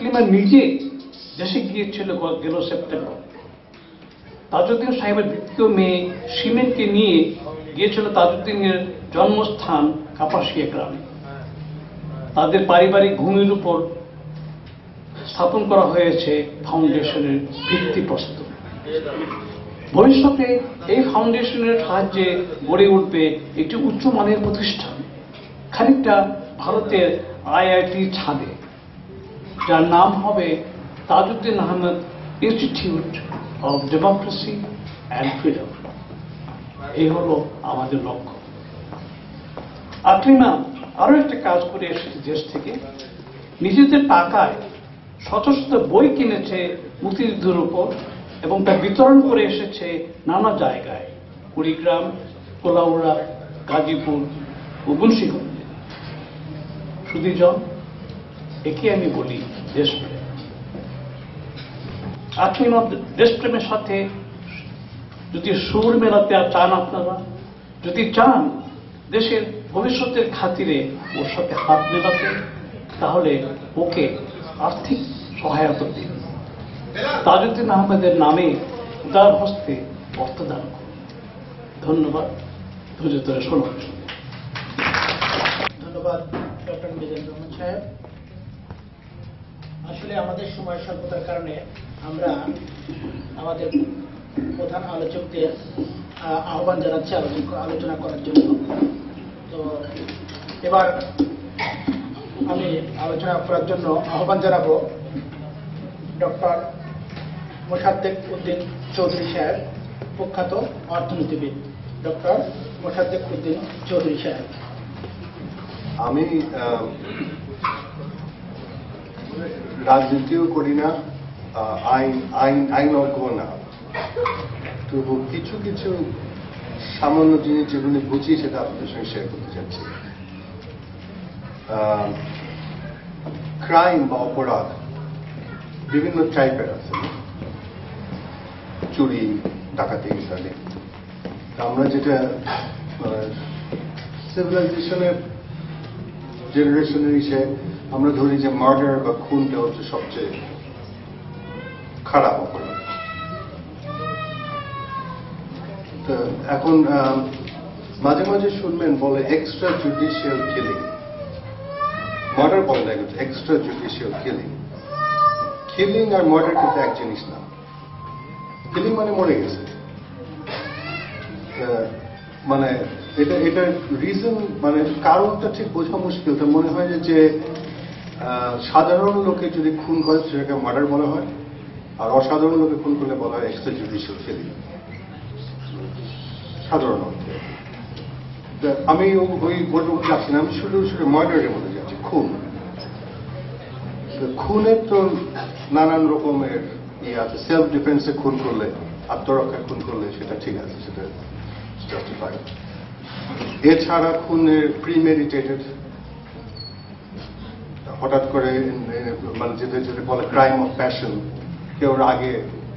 আকলিমা নিজে দেশে গিয়েছিল গেল সেপ্টেম্বর। তাজউদ্দিন সাহেবের দ্বিতীয় মেয়ে সিমেনকে নিয়ে গিয়েছিল তাজউদ্দিনের জন্মস্থান কাপাসিয়া গ্রামে। তাদের পারিবারিক ভূমির উপর স্থাপন করা হয়েছে ফাউন্ডেশনের ভিত্তিপ্রস্তর ভবিষ্যতে এই ফাউন্ডেশনের সাহায্যে গড়ে উঠবে একটি উচ্চমানের প্রতিষ্ঠান। খানিকটা ভারতের আইআইটি ছাদে। যার নাম হবে Tajuddin Ahmed institute of democracy and freedom এই হলো আমাদের লক্ষ্য। আকলিমা আরও একটা কাজ করে এসেছে দেশ থেকে। নিজেদের টাকায় শত শত বই কিনেছে মুক্তিযুদ্ধের উপর এবং তা বিতরণ করে এসেছে নানা জায়গায়। কুড়িগ্রাম, কোলাউড়া, গাজীপুর ও মুন্সিগঞ্জে। সুদীজন একে আমি বলি দেশপ্রেম আকলিমা দেশপ্রেমের সাথে যদি সুর মেলাতে চান আপনারা, যদি চান দেশের ভবিষ্যতের খাতিরে ওর সাথে হাত মেলাতে, তাহলে ওকে আর্থিক সহায়তা দিন। তাজউদ্দিন আহমেদের নামে উদার হস্তে অর্থদান করুন। ধন্যবাদ। ধৈর্য ধরে জন্য ধন্যবাদ, ডক্টর মিজান রহমান সাহেব। আসলে আমাদের সময় স্বল্পতার কারণে আমরা আমাদের প্রধান আলোচকদের আহ্বান জানাচ্ছি আলোচনা করার জন্য। তো এবার আমি আলোচনা করার জন্য আহ্বান জানাব ডক্টর মোসাদ্দেক উদ্দিন চৌধুরী সাহেব প্রখ্যাত অর্থনীতিবিদ। ডক্টর মোসাদ্দেক উদ্দিন চৌধুরী সাহেব আমি রাজনীতিও করি না আহ, আইন আইন আইনজ্ঞ না। তবু কিছু কিছু সামান্য জিনিস যেগুলি বুঝি সেটা আপনাদের সঙ্গে শেয়ার করতে চাচ্ছি। ক্রাইম বা অপরাধ বিভিন্ন টাইপের আছে। চুরি ডাকাতি ইত্যাদি। আমরা যেটা সিভিলাইজেশনের জেনারেশনের হিসেবে আমরা ধরি যে মার্ডার বা খুনটা হচ্ছে সবচেয়ে খারাপ অপরাধ। এখন মাঝে মাঝে শুনবেন বলে এক্সট্রা জুডিশিয়াল কিলিং মার্ডার বলে না কিন্তু এক্সট্রা জুডিশিয়াল কিলিং কিলিং আর মার্ডার কিন্তু এক জিনিস না। কিলিং মানে মরে গেছে। মানে এটা এটার রিজন মানে কারণটা ঠিক বোঝা মুশকিল। তো মনে হয় যে সাধারণ লোকে যদি খুন করে, সেটাকে মার্ডার বলা হয়, আর অসাধারণ লোকে খুন করলে বলা হয় এক্সট্রা জুডিশিয়াল কিলিং সাধারণ আমি ওই মধ্যে যাচ্ছি না আমি শুধু শুধু মার্ডারের মধ্যে যাচ্ছি, খুন। খুনের তো নানান রকমের ইয়ে আছে সেলফ ডিফেন্সে খুন করলে, আত্মরক্ষায় খুন করলে সেটা ঠিক আছে, সেটা জাস্টিফাইড এছাড়া খুনের প্রিমেডিটেটেড হঠাৎ করে মানে যেটা যেটা বলে ক্রাইম অফ প্যাশন কেউ আগে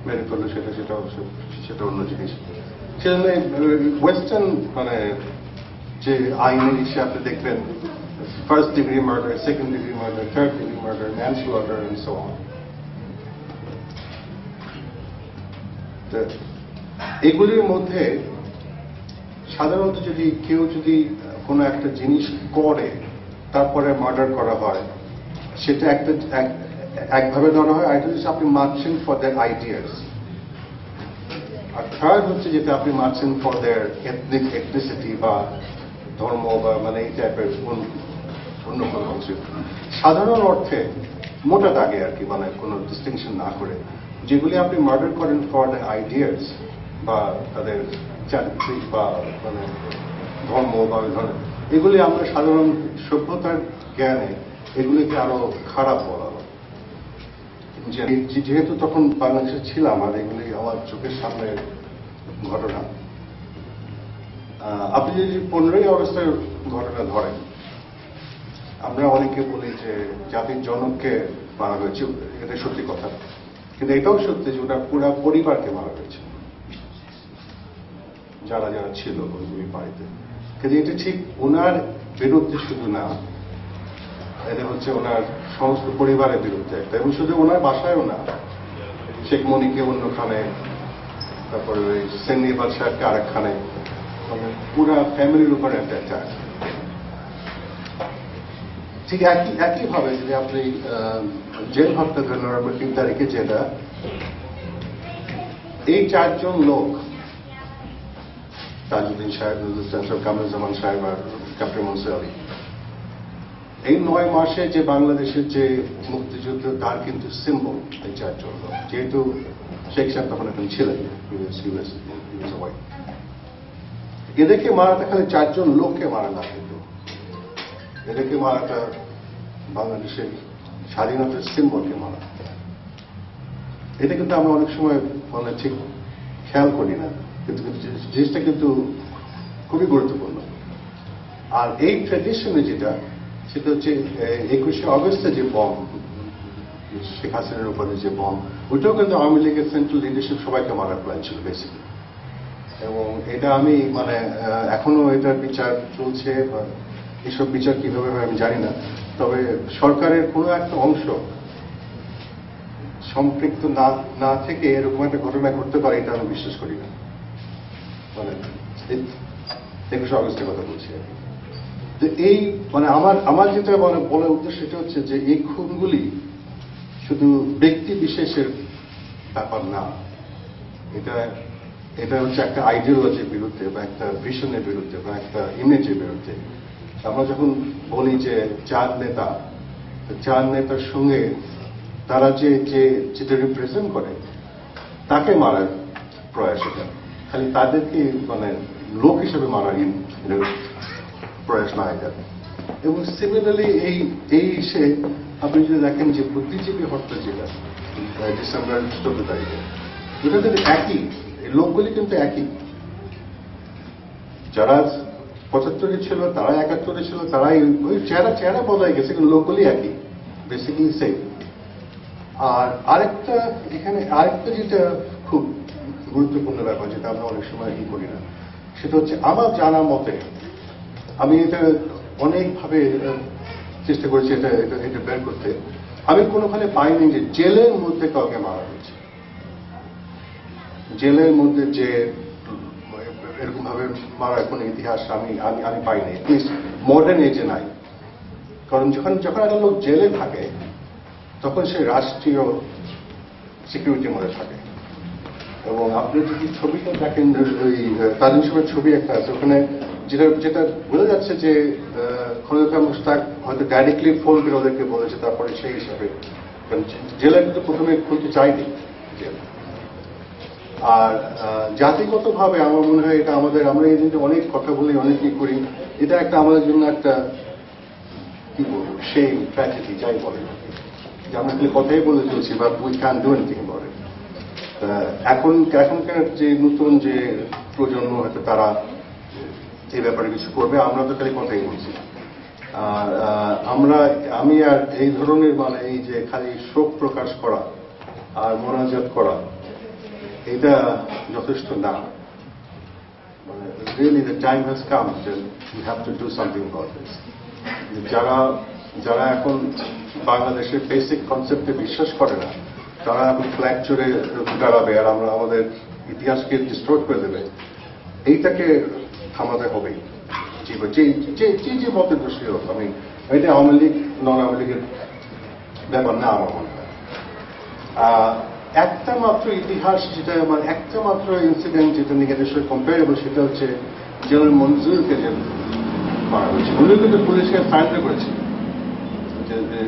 মেরে ফেলল সেটা সেটা অবশ্য, সেটা অন্য জিনিস। সেজন্য ওয়েস্টার্ন মানে যে আইনের হিসেবে আপনি দেখবেন first degree murder second degree murder third degree murder manslaughter and so on এগুলির মধ্যে সাধারণত যদি কেউ যদি কোনো একটা জিনিস করে, তারপরে মার্ডার করা হয় সেটা একটা, এক- একভাবে ধরা হয়, আর একটা হচ্ছে আপনি মারছেন ফর দ্যার আইডিয়াস আর থার্ড হচ্ছে যেটা আপনি মারছেন ফর দেয়ার এথনিক এথনিসিটি বা ধর্ম বা মানে এই টাইপের অন্য কোনো কিছু। সাধারণ অর্থে মোটা দাগে আর কি মানে কোনো ডিস্টিংশন না করে, যেগুলি আপনি মার্ডার করেন ফর দ্য আইডিয়াস বা তাদের চারিত্রিক বা মানে ধর্ম বা ধরনের এগুলি আমরা সাধারণ সভ্যতার জ্ঞানে এগুলিকে আরও খারাপ বলা যেহেতু তখন বাংলাদেশে ছিলাম আর এগুলি আমার চোখের সামনে ঘটনা আপনি যদি পনেরোই অগস্টের ঘটনা ধরেন, আমরা অনেকে বলি যে জাতির জনককে মারা হয়েছে, এটা সত্যি কথা। কিন্তু এটাও সত্যি যে ওটা পুরা পরিবারকে মারা হয়েছে। যারা যারা ছিল ওই বাড়িতে। কিন্তু এটা ঠিক ওনার বিরুদ্ধে শুধু না এটা হচ্ছে ওনার সমস্ত পরিবারের বিরুদ্ধে একটা। এবং শুধু ওনার বাসায়ও না, শেখ মনিকে অন্যখানে, তারপরে ওই সেন্নি বাদশাহকে আরেকখানে মানে পুরা ফ্যামিলির উপর একটা অ্যাটাক ঠিক একই, একইভাবে যদি আপনি জেল হত্যা ধরেন তিন তারিখে যেটা, এই চারজন লোক, তাজউদ্দিন সাহেব নজরুল ইসলাম সাহেব, কামরুজ্জামান সাহেব আর ক্যাপ্টেন মনসুর আলী এই নয় মাসে যে বাংলাদেশের যে মুক্তিযুদ্ধ, তার কিন্তু সিম্বল এই চারজন। লোক যেহেতু শেখ সাহেব তখন এখন ছিলেন। এদেরকে মারাটা খালি চারজন লোককে মারা না কিন্তু এদেরকে মারাটা বাংলাদেশের স্বাধীনতার সিম্বলকে মারা। এটা কিন্তু আমরা অনেক সময় মানে ঠিক খেয়াল করি না। কিন্তু জিনিসটা কিন্তু খুবই গুরুত্বপূর্ণ। আর এই ট্রেডিশনে যেটা সেটা হচ্ছে একুশে অগস্টে যে বম শেখ হাসিনার উপরে যে বম ওইটাও কিন্তু আওয়ামী লীগের সেন্ট্রাল লিডারশিপ সবাইকে মারার প্ল্যান ছিল বেসিক্যালি এবং এটা আমি মানে এখনও এটার বিচার চলছে বা এসব বিচার কীভাবে হয় আমি জানি না। তবে সরকারের কোনো একটা অংশ সম্পৃক্ত না না থেকে এরকম একটা ঘটনা ঘটতে পারে, এটা আমি বিশ্বাস করি না। মানে একুশে অগস্টের কথা বলছি আর কি। তো এই মানে আমার আমার যেটা মানে বলার উদ্দেশ্য সেটা হচ্ছে যে এই খুনগুলি শুধু ব্যক্তি বিশেষের ব্যাপার না। এটা এটা হচ্ছে একটা আইডিওলজির বিরুদ্ধে বা একটা ভিশনের বিরুদ্ধে বা একটা ইমেজের বিরুদ্ধে। আমরা যখন বলি যে চার নেতা চার নেতার সঙ্গে তারা যে যে, যেটা রিপ্রেজেন্ট করে, তাকে মারার প্রয়াস এটা। খালি তাদেরকে মানে লোক হিসেবে মারার প্রয়াস না এটা এবং সিমিলারলি এই এই সে আপনি যদি দেখেন যে বুদ্ধিজীবী হত্যা যেটা আহ, ডিসেম্বর চোদ্দ তারিখে এটা কিন্তু একই লোকগুলি কিন্তু একই। যারা পঁচাত্তরে ছিল তারা একাত্তরে ছিল তারাই ওই চেহারা চেহারা বদলাই গেছে কিন্তু লোকগুলি একই বেসিক্যালি সেম আর আরেকটা এখানে আরেকটা যেটা খুব গুরুত্বপূর্ণ ব্যাপার যেটা আমরা অনেক সময় ই করি না সেটা হচ্ছে আমার জানা মতে আমি এটা অনেকভাবে চেষ্টা করেছি এটা এটা বের করতে। আমি কোনোখানে পাইনি যে জেলের মধ্যে কাউকে মারা হয়েছে। জেলের মধ্যে যে এরকম ভাবে মারার কোনো ইতিহাস আমি আমি আমি পাইনি প্লিজ মডার্ন এজে নাই। কারণ যখন যখন একটা লোক জেলে থাকে, তখন সে রাষ্ট্রীয় সিকিউরিটির মধ্যে থাকে। এবং আপনি যদি ছবিটা দেখেন, ওই সাহেবের ছবি একটা আছে, ওখানে যেটা যেটা বোঝা যাচ্ছে যে খন্দকার মুস্তাক হয়তো ডাইরেক্টলি ফোন করে ওদেরকে বলেছে, তারপরে সেই হিসাবে কারণ জেলা কিন্তু প্রথমে খুলতে চাইনি আর জাতিগতভাবে আমার মনে হয় এটা আমাদের, আমরা এই দিনটা অনেক কথা বলি অনেক কি করি। এটা একটা আমাদের জন্য একটা, কি বলব সেই ট্র্যাজেডি যাই বলে যে আমরা খালি কথাই বলে চলছি বা উই ক্যান ডু এনিথিং বলে এখন, এখনকার যে নতুন যে প্রজন্ম, হয়তো তারা এই ব্যাপারে কিছু করবে, আমরা তো খালি কথাই বলছি। আর আমরা, আমি আর এই ধরনের মানে এই যে খালি শোক প্রকাশ করা আর মোনাজাত করা, এটা যথেষ্ট না। Really the time has come you have to do something this যারা যারা এখন বাংলাদেশের বেসিক কনসেপ্টে বিশ্বাস করে না, তারা এখন ফ্ল্যাগ চড়ে দাঁড়াবে আর আমরা আমাদের ইতিহাসকে ডিস্ট্রোট করে দেবে। এইটাকে থামাতে হবেই। জি যে যে যে যে মতের দোষী হোক, আমি এটা আওয়ামী লীগ নন আওয়ামী লীগের ব্যাপার না আমার মনে হয়। একটা মাত্র ইতিহাস যেটা আমার একটা মাত্র ইনসিডেন্ট যেটা নিজেদের সাথে কম্পারেবল সেটা হচ্ছে জেনারেল মঞ্জুরকে যে মারা হয়েছে। উনি কিন্তু পুলিশকে সারেন্ডার করেছে।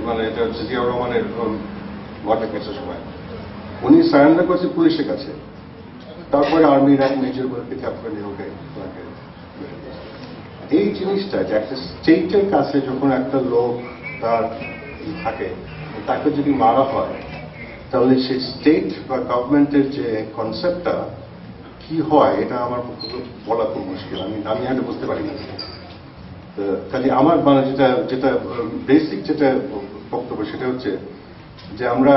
মানে এটা হচ্ছে জিয়াউর রহমানের ঘটনা কেসের সময়। উনি সারেন্ডার করেছে পুলিশের কাছে। তারপরে আর্মির মেজর বলে পিক আপ করে নিয়ে ওকে। এই জিনিসটা যে একটা স্টেটের কাছে যখন একটা লোক তার থাকে, তাকে যদি মারা হয়, তাহলে সেই স্টেট বা গভর্নমেন্টের যে কনসেপ্টটা কি হয় এটা আমার পক্ষে বলা খুব মুশকিল। আমি আমি এটা বুঝতে পারি না। কাজে আমার মানে যেটা যেটা বেসিক যেটা বক্তব্য সেটা হচ্ছে যে আমরা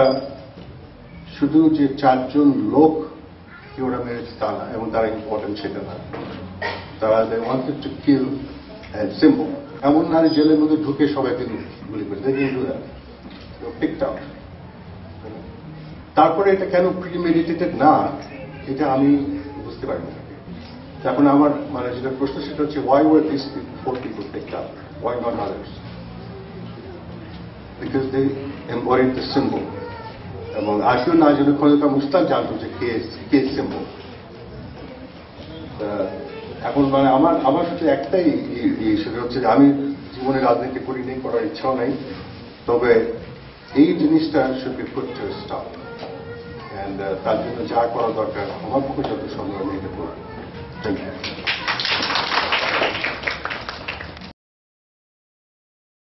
শুধু যে চারজন লোক, কি ওরা মেরেছে তা না, এবং তারা ইম্পর্টেন্ট সেটা না। তারা they wanted to kill simple এমন নারী জেলের মধ্যে ঢুকে সবাইকে গুলি করে কিন্তু পিকড তারপরে এটা কেন প্রিমেডিটেটেড না, এটা আমি বুঝতে পারি না এখন আমার মানে যেটা প্রশ্ন, সেটা হচ্ছে why were this four people picked out why not others because they embodied the symbol এবং আজকেও না জেনে খন্দকা মুস্তাক জানতো যে কে কে সিম্বল এখন মানে আমার আমার শুধু একটাই ই- ই সেটা হচ্ছে যে আমি জীবনে রাজনীতি করি নেই, করার ইচ্ছাও নেই। তবে এই জিনিসটা শুড বি স্টপ তার জন্য যা করা দরকার, আমার পক্ষে যত সম্ভব এটা করব। Thank you